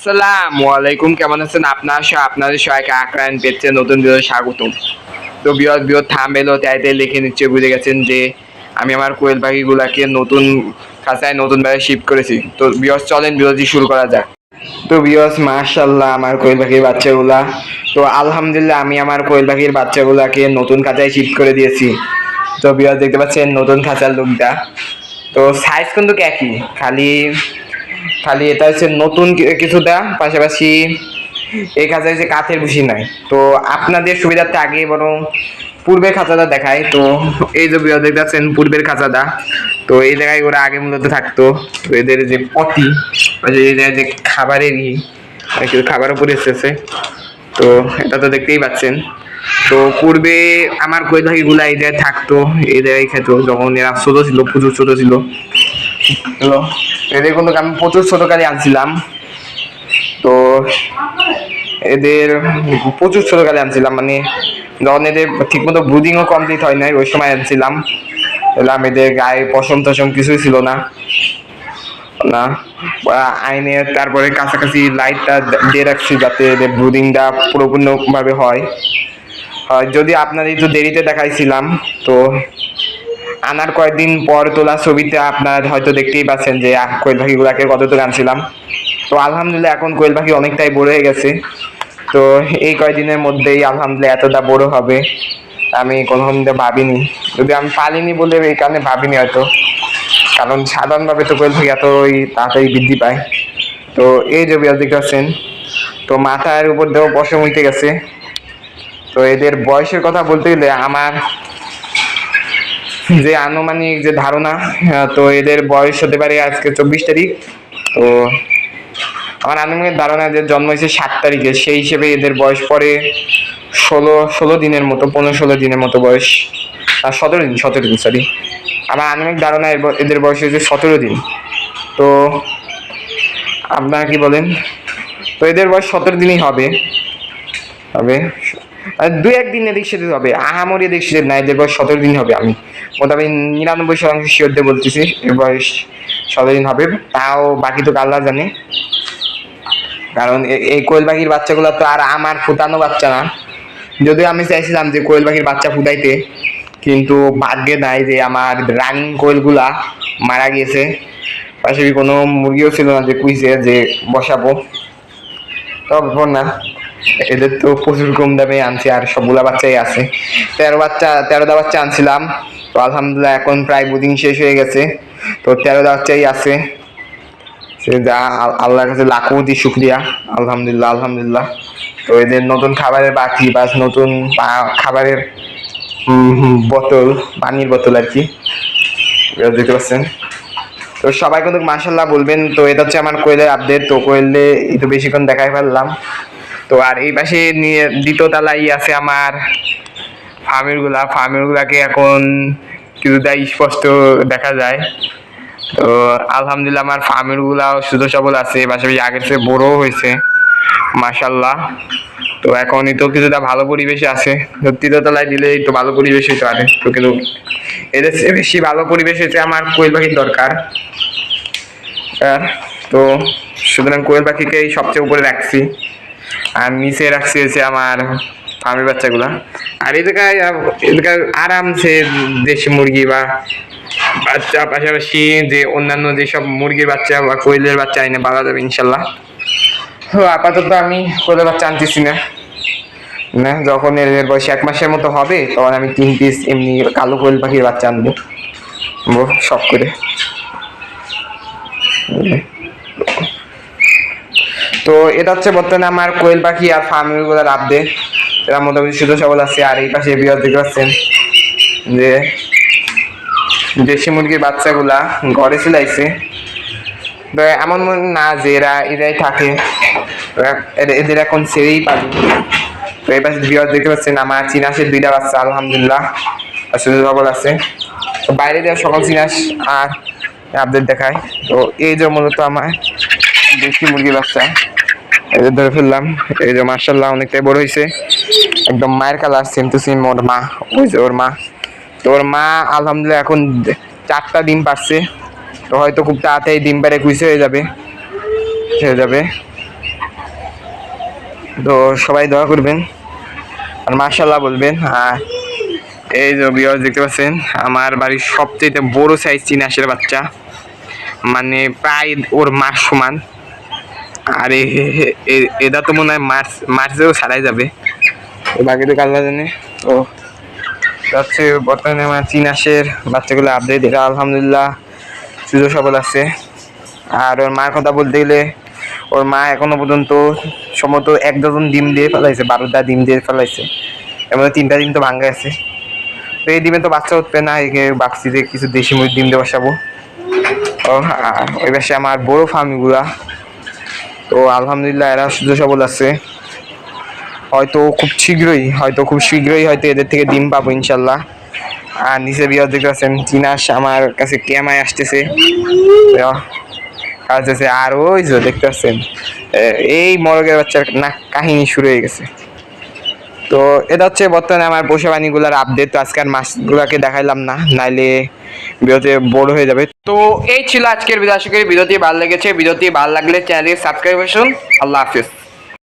আসসালামু আলাইকুম, কেমন আছেন? আপনার সহ আপনাদের সবাইকে আক্রায়ণ পেচ্ছে নতুন ভিডিও স্বাগতম। তো বিয়ত বিয়ত তাই তাই লিখে নিচ্ছে, বুঝে গেছেন যে আমি আমার কোয়েল পাখিগুলাকে নতুন খাঁচায় নতুনভাবে শিফট করেছি। তো বিয়স চলেন বিরতি শুরু করা যাক। তো বিয়স মার্শাল্লাহ আমার কোয়েল পাখির বাচ্চাগুলা। তো আলহামদুলিল্লাহ, আমি আমার কোয়েল পাখির বাচ্চাগুলাকে নতুন খাঁচায় শিফট করে দিয়েছি। তো বিয়স দেখতে পাচ্ছেন নতুন খাঁচার লুকটা তো সাইজ কিন্তু একই, খালি খালি এটা হচ্ছে নতুন কি- কিছুটা পাশাপাশি এই খাঁচায় যে কাঠের ভুসি নাই। তো আপনাদের সুবিধার্থে আগে বরং পূর্বের খাঁচাটা দেখায় তো এই যে বিয়া দেখতেছেন পূর্বের খাঁচাটা। তো এই জায়গায় ওরা আগে মূলত থাকতো। তো এদের যে পটি এই জায়গায় যে খাবারের ই কিছু খাবার উপরে এসেছে তো এটা তো দেখতেই পাচ্ছেন। তো পূর্বে আমার কই পাখিগুলা এই জায়গায় থাকতো, এই জায়গায় খেত। যখন এরা ছোট ছিল, প্রচুর ছোট ছিল। হ্যালো, এদের কিন্তু আমি প্রচুর ছোট কালে আনছিলাম। তো এদের প্রচুর ছোট কালে আনছিলাম মানে যখন এদের ঠিকমতো ব্রুডিংও কমপ্লিট হয় নাই, ওই সময় আনছিলাম। এলাম, এদের গায়ে পশম টসম কিছুই ছিল না। না আইনে তারপরে কাছাকাছি লাইটটা দিয়ে রাখছি যাতে এদের ব্রুডিংটা পুরোপূর্ণভাবে হয়, যদি আপনাদের একটু দেরিতে দেখাইছিলাম, তো আনার কয়েকদিন পর তোলা ছবিতে আপনার হয়তো দেখতেই পাচ্ছেন যে কোয়েল পাখিগুলাকে কতটুকু আনছিলাম। তো আলহামদুলিল্লাহ এখন কোয়েল পাখি অনেকটাই বড় হয়ে গেছে। তো এই কয়েকদিনের মধ্যেই আলহামদুলিল্লাহ এতটা বড় হবে, আমি কোনোদিন তো ভাবিনি। যদি আমি পালিনি বলে এই কারণে ভাবিনি হয়তো। কারণ সাধারণভাবে তো কোয়েল পাখি এতই তাড়াতাড়ি বৃদ্ধি পায়। তো এই যে বিয়াল দেখতে পাচ্ছেন, তো মাথার উপর দেওয়া পশম উঠে গেছে। তো এদের বয়সের কথা বলতে গেলে আমার যে আনুমানিক যে ধারণা তো এদের বয়স হতে পারে আজকে চব্বিশ তারিখ। তো আমার আনুমানিক ধারণা যে জন্ম হয়েছে সাত তারিখে, সেই হিসেবে এদের বয়স পরে ষোলো ষোলো দিনের মতো, পনেরো, ষোলো দিনের মতো বয়স। আর সতেরো দিন সতেরো দিন সরি আমার আনুমানিক ধারণা এদের বয়স হয়েছে সতেরো দিন। তো আপনারা কি বলেন? তো এদের বয়স সতেরো দিনই হবে। হবে। দু একদিন এদিক সেদিক হবে। আহামরি এদিক সেদিক না, এদের বয়স সতেরো দিন হবে আমি। মোটামুটি নিরানব্বই শতাংশ শিওর দিয়ে বলতেছি, এর বয়স সতেরো দিন হবে। তাও বাকি তো আল্লাহ জানে। কারণ এই কোয়েল পাখির বাচ্চাগুলো তো আর আমার ফুটানো বাচ্চা না। যদিও আমি চাইছিলাম যে কোয়েল পাখির বাচ্চা ফুটাইতে, কিন্তু ভাগ্যে নাই যে আমার রানিং কোয়েলগুলা মারা গিয়েছে। পাশাপাশি কোনো মুরগিও ছিল না যে কুইজে যে বসাবো। ব্যাপার না। এদের তো প্রচুর কম দামে আনছি, আর সবগুলা বাচ্চাই আছে। তেরো বাচ্চা, তেরোটা বাচ্চা আনছিলাম। তো আলহামদুলিল্লাহ এখন প্রায় বুদিং শেষ হয়ে গেছে। তো তেরোটা বাচ্চাই আছে। সে যা আল্লাহর কাছে লাখো কোটি শুক্রিয়া। আলহামদুলিল্লাহ আলহামদুলিল্লাহ। তো এদের নতুন খাবারের বাকি বা নতুন খাবারের বোতল, পানির বোতল আর কি। দেখতে পাচ্ছেন। তো সবাই কিন্তু মাসাল্লাহ বলবেন, তো এটা হচ্ছে আমার কোয়েলের আপডেট তো কোয়েলে একটু বেশিক্ষণ দেখাই ফেললাম। তো আর এই পাশে নিয়ে দ্বিতীয় তলায় আছে আমার ফার্মেরগুলা। ফার্মের গুলাকে এখন কিছুটা স্পষ্ট দেখা যায়। তো আলহামদুলিল্লাহ আমার ফার্মের গুলাও সুস্থ সবল আছে পাশাপাশি আগের চেয়ে বড়ও হয়েছে মাসাল্লাহ তো এখনই তো কিছুটা ভালো পরিবেশে আছে। তলায় দিলে একটু ভালো পরিবেশ হইতে পারে। তো কিন্তু এদের চেয়ে বেশি ভালো পরিবেশ হচ্ছে আমার কোয়েল পাখির দরকার। আর তো সুতরাং কোয়েল পাখিকেই সবচেয়ে উপরে রাখছি। আর নিচে রাখছি হচ্ছে আমার ফার্মের বাচ্চাগুলা। আর এই জায়গায় আরামসে দেশি মুরগি বা বাচ্চা পাশাপাশি যে অন্যান্য যেসব মুরগির বাচ্চা বা কোয়েলের বাচ্চা এনে পাওয়া যাবে, ইনশাল্লাহ। তো আপাতত আমি কোয়েলের বাচ্চা আনতেছি না। না, যখন এর বয়স এক মাসের মতো হবে, তখন আমি তিন পিস এমনি কালো কোয়েল পাখির বাচ্চা আনব, শখ করে। তো এটা হচ্ছে বর্তমানে আমার কোয়েল পাখি আর ফার্মেরগুলোর আপডেট এরা মোটামুটি সুযোগ সবল আছে, আর এই পাশে বিয়ার দেখতে পাচ্ছেন যে দেশি মুরগির বাচ্চাগুলা ঘরে চলাইছে তো এমন মনে না যে এরা, এরাই থাকে। এদের এখন ছেড়েই পাবি তো এই পাশে বিয়ার দেখতে পাচ্ছেন আমার চিনাসের দুইটা বাচ্চা, আলহামদুলিল্লাহ। সুযোগ সবল আছে। তো বাইরে দেওয়া সকল চিনাস আর আপডেট দেখায়। তো এই যে মূলত আমার দেশি মুরগির বাচ্চা। এই যে ধরে ফেললাম, এই যে মার্শাল্লাহ অনেকটাই বড় হয়েছে একদম মায়ের কালার সেম টু সেম ওর মা, ওই যে ওর মা। তো ওর মা, আলহামদুলিল্লাহ, এখন চারটা ডিম পারছে। তো হয়তো খুব তাড়াতাড়ি ডিম পারে কুইসে হয়ে যাবে। হয়ে যাবে। তো সবাই দোয়া করবেন। আর মার্শাল্লাহ বলবেন আর এই যে বিয়ার দেখতে পাচ্ছেন, আমার বাড়ির সবচেয়ে বড় সাইজ চিনাশের বাচ্চা। মানে প্রায় ওর মাস সমান। আর এ- এ- এ- এদা তো মনে হয় মার্চ মার্চেও ছাড়াই যাবে। তো বাকি কাল্লা জানে তো যাচ্ছে বর্তমানে আমার চিনাশের বাচ্চাগুলো আপডেট এটা আলহামদুলিল্লাহ সুযোগ সবল আছে। আর ওর মার কথা বলতে গেলে ওর মা এখনও পর্যন্ত সম্ভবত এক ডজন ডিম দিয়ে ফেলাইছে বারোটা ডিম দিয়ে ফেলাইছে। এমন তিনটা ডিম তো ভাঙ্গা আছে। তো এই ডিমে তো বাচ্চা উঠবে না একে বাক্সিতে কিছু দেশি মুরগি ডিম দিয়ে বসাবো। ও ওই পাশে আমার বড় ফার্মগুলা তো আলহামদুলিল্লাহ এরা সুযোগ সবল আছে। হয়তো খুব শীঘ্রই, হয়তো খুব শীঘ্রই হয়তো এদের থেকে ডিম পাবো ইনশাল্লাহ। আর নিচে বিয়ে দেখতে পাচ্ছেন চিনাস আমার কাছে কেমাই আসতেছে। আসতেছে আর ওই যে দেখতে পাচ্ছেন এই মরগের বাচ্চার না, কাহিনী শুরু হয়ে গেছে। তো এটা হচ্ছে বর্তমানে আমার পোষা প্রাণীগুলোর আপডেট তো আজকে আর মাছগুলোকে দেখাইলাম না, নাইলে ভিডিওতে বড় হয়ে যাবে। তো এই ছিল আজকের ভিডিও। আশা করি ভিডিওটি ভালো লেগেছে। ভিডিওটি ভালো লাগলে চ্যানেলটি সাবস্ক্রাইব করুন। আল্লাহ হাফিজ।